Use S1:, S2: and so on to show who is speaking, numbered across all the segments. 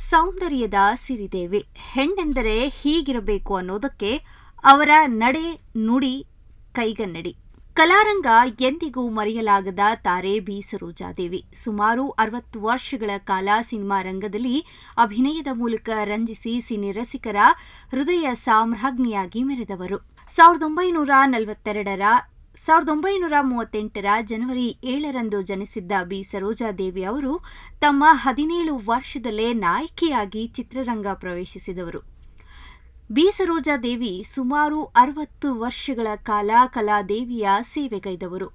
S1: ಸೌಂದರ್ಯದ ಸಿರಿದೇವಿ. ಹೆಣ್ಣೆಂದರೆ ಹೀಗಿರಬೇಕು ಅನ್ನೋದಕ್ಕೆ ಅವರ ನಡೆ ನುಡಿ ಕೈಗನ್ನಡಿ. ಕಲಾರಂಗ ಎಂದಿಗೂ ಮರೆಯಲಾಗದ ತಾರೆ ಬಿ. ಸರೋಜಾದೇವಿ. ಸುಮಾರು ಅರವತ್ತು ವರ್ಷಗಳ ಕಾಲ ಸಿನಿಮಾ ರಂಗದಲ್ಲಿ ಅಭಿನಯದ ಮೂಲಕ ರಂಜಿಸಿ ಸಿನಿ ರಸಿಕರ ಹೃದಯ ಸಾಮ್ರಾಜ್ಞಿಯಾಗಿ ಮೆರೆದವರು. ಸಾವಿರದ ಒಂಬೈನೂರ ನಲವತ್ತೆರಡರ ಸಾವಿರದ ಒಂಬೈನೂರ ಮೂವತ್ತೆಂಟರ ಜನವರಿ ಏಳರಂದು ಜನಿಸಿದ್ದ ಬಿ. ಸರೋಜಾದೇವಿ ಅವರು ತಮ್ಮ ಹದಿನೇಳು ವರ್ಷದಲ್ಲೇ ನಾಯಕಿಯಾಗಿ ಚಿತ್ರರಂಗ ಪ್ರವೇಶಿಸಿದವರು. ಬಿ. ಸರೋಜಾದೇವಿ ಸುಮಾರು ಅರವತ್ತು ವರ್ಷಗಳ ಕಾಲ ಕಲಾದೇವಿಯ ಸೇವೆಗೈದವರು.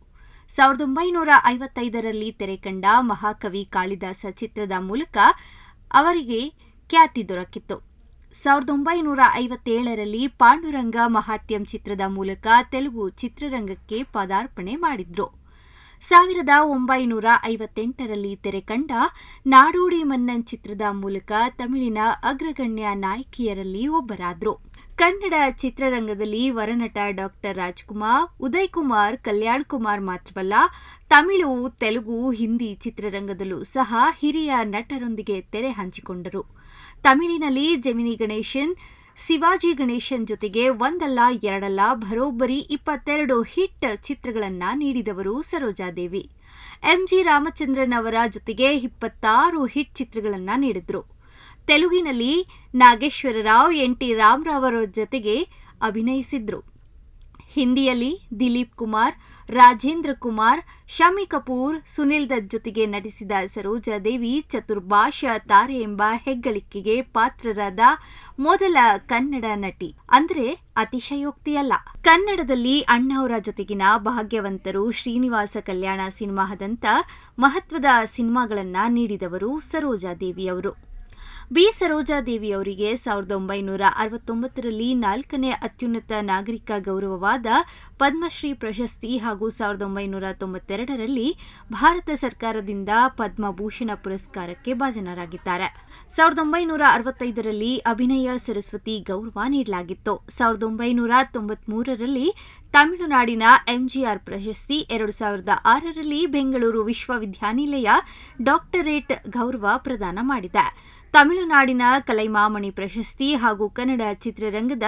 S1: ಸಾವಿರದ ಒಂಬೈನೂರ ಐವತ್ತೈದರಲ್ಲಿ ತೆರೆಕಂಡ ಮಹಾಕವಿ ಕಾಳಿದಾಸ ಚಿತ್ರದ ಮೂಲಕ ಅವರಿಗೆ ಖ್ಯಾತಿ ದೊರಕಿತ್ತು. ಸಾವಿರದ ಒಂಬೈನೂರ ಐವತ್ತೇಳರಲ್ಲಿ ಪಾಂಡುರಂಗ ಮಹಾತ್ಯಂ ಚಿತ್ರದ ಮೂಲಕ ತೆಲುಗು ಚಿತ್ರರಂಗಕ್ಕೆ ಪದಾರ್ಪಣೆ ಮಾಡಿದ್ರು. ಸಾವಿರದ ಒಂಬೈನೂರ ಐವತ್ತೆಂಟರಲ್ಲಿ ತೆರೆಕಂಡ ನಾಡೋಡಿ ಮನ್ನನ್ ಚಿತ್ರದ ಮೂಲಕ ತಮಿಳಿನ ಅಗ್ರಗಣ್ಯ ನಾಯಕಿಯರಲ್ಲಿ ಒಬ್ಬರಾದ್ರು. ಕನ್ನಡ ಚಿತ್ರರಂಗದಲ್ಲಿ ವರನಟ ಡಾಕ್ಟರ್ ರಾಜ್ಕುಮಾರ್ ಉದಯ್ ಕುಮಾರ್ ಕಲ್ಯಾಣ್ ಕುಮಾರ್ ಮಾತ್ರವಲ್ಲ, ತಮಿಳು, ತೆಲುಗು, ಹಿಂದಿ ಚಿತ್ರರಂಗದಲ್ಲೂ ಸಹ ಹಿರಿಯ ನಟರೊಂದಿಗೆ ತೆರೆ ಹಂಚಿಕೊಂಡರು. ತಮಿಳಿನಲ್ಲಿ ಜೆಮಿನಿ ಗಣೇಶನ್, ಶಿವಾಜಿ ಗಣೇಶನ್ ಜೊತೆಗೆ ಒಂದಲ್ಲ, ಎರಡಲ್ಲ, ಬರೋಬ್ಬರಿ ಇಪ್ಪತ್ತೆರಡು ಹಿಟ್ ಚಿತ್ರಗಳನ್ನ ನೀಡಿದವರು ಸರೋಜಾದೇವಿ ಎಂಜಿ ರಾಮಚಂದ್ರನ್ ಅವರ ಜೊತೆಗೆ ಇಪ್ಪತ್ತಾರು ಹಿಟ್ ಚಿತ್ರಗಳನ್ನ ನೀಡಿದ್ರು. ತೆಲುಗಿನಲ್ಲಿ ನಾಗೇಶ್ವರ ರಾವ್, ಎನ್ ಟಿ ರಾಮರಾವ್ ಅವರ ಜೊತೆಗೆ ಅಭಿನಯಿಸಿದ್ರು. ಹಿಂದಿಯಲ್ಲಿ ದಿಲೀಪ್ ಕುಮಾರ್, ರಾಜೇಂದ್ರ ಕುಮಾರ್, ಶಮಿ ಕಪೂರ್, ಸುನಿಲ್ ದತ್ ಜೊತೆಗೆ ನಟಿಸಿದ ಸರೋಜಾದೇವಿ ಚತುರ್ಭಾಷಾ ತಾರೆ ಎಂಬ ಹೆಗ್ಗಳಿಕೆಗೆ ಪಾತ್ರರಾದ ಮೊದಲ ಕನ್ನಡ ನಟಿ. ಅಂದ್ರೆ ಅತಿಶಯೋಕ್ತಿಯಲ್ಲ. ಕನ್ನಡದಲ್ಲಿ ಅಣ್ಣವರ ಜೊತೆಗಿನ ಭಾಗ್ಯವಂತರು ಶ್ರೀನಿವಾಸ ಕಲ್ಯಾಣ ಸಿನಿಮಾದಂತ ಮಹತ್ವದ ಸಿನಿಮಾಗಳನ್ನ ನೀಡಿದವರು ಸರೋಜಾದೇವಿಯವರು ಬಿ ಸರೋಜಾದೇವಿ ಅವರಿಗೆ ಸಾವಿರದ ಒಂಬೈನೂರ ಅರವತ್ತೊಂಬತ್ತರಲ್ಲಿ ನಾಲ್ಕನೇ ಅತ್ಯುನ್ನತ ನಾಗರಿಕ ಗೌರವವಾದ ಪದ್ಮಶ್ರೀ ಪ್ರಶಸ್ತಿ ಹಾಗೂ ಸಾವಿರದ ಒಂಬೈನೂರ ತೊಂಬತ್ತೆರಡರಲ್ಲಿ ಭಾರತ ಸರ್ಕಾರದಿಂದ ಪದ್ಮಭೂಷಣ ಪುರಸ್ಕಾರಕ್ಕೆ ಭಾಜನರಾಗಿದ್ದಾರೆ. ಸಾವಿರದ ಒಂಬೈನೂರ ಅರವತ್ತೈದರಲ್ಲಿ ಅಭಿನಯ ಸರಸ್ವತಿ ಗೌರವ ನೀಡಲಾಗಿತ್ತು. ಸಾವಿರದ ಒಂಬೈನೂರ ತೊಂಬತ್ಮೂರರಲ್ಲಿ ತಮಿಳುನಾಡಿನ ಎಂಜಿಆರ್ ಪ್ರಶಸ್ತಿ, ಎರಡು ಸಾವಿರದ ಆರರಲ್ಲಿ ಬೆಂಗಳೂರು ವಿಶ್ವವಿದ್ಯಾನಿಲಯ ಡಾಕ್ಟರೇಟ್ ಗೌರವ ಪ್ರದಾನ ಮಾಡಿದೆ. ತಮಿಳುನಾಡಿನ ಕಲೈಮಾಮಣಿ ಪ್ರಶಸ್ತಿ ಹಾಗೂ ಕನ್ನಡ ಚಿತ್ರರಂಗದ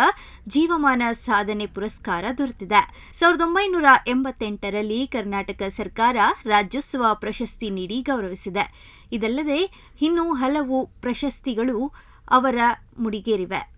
S1: ಜೀವಮಾನ ಸಾಧನೆ ಪುರಸ್ಕಾರ ದೊರೆತಿದೆ. ಸಾವಿರದ ಒಂಬೈನೂರ ಎಂಬತ್ತೆಂಟರಲ್ಲಿ ಕರ್ನಾಟಕ ಸರ್ಕಾರ ರಾಜ್ಯೋತ್ಸವ ಪ್ರಶಸ್ತಿ ನೀಡಿ ಗೌರವಿಸಿದೆ. ಇದಲ್ಲದೆ, ಇನ್ನೂ ಹಲವು ಪ್ರಶಸ್ತಿಗಳು ಅವರ ಮುಡಿಗೇರಿವೆ.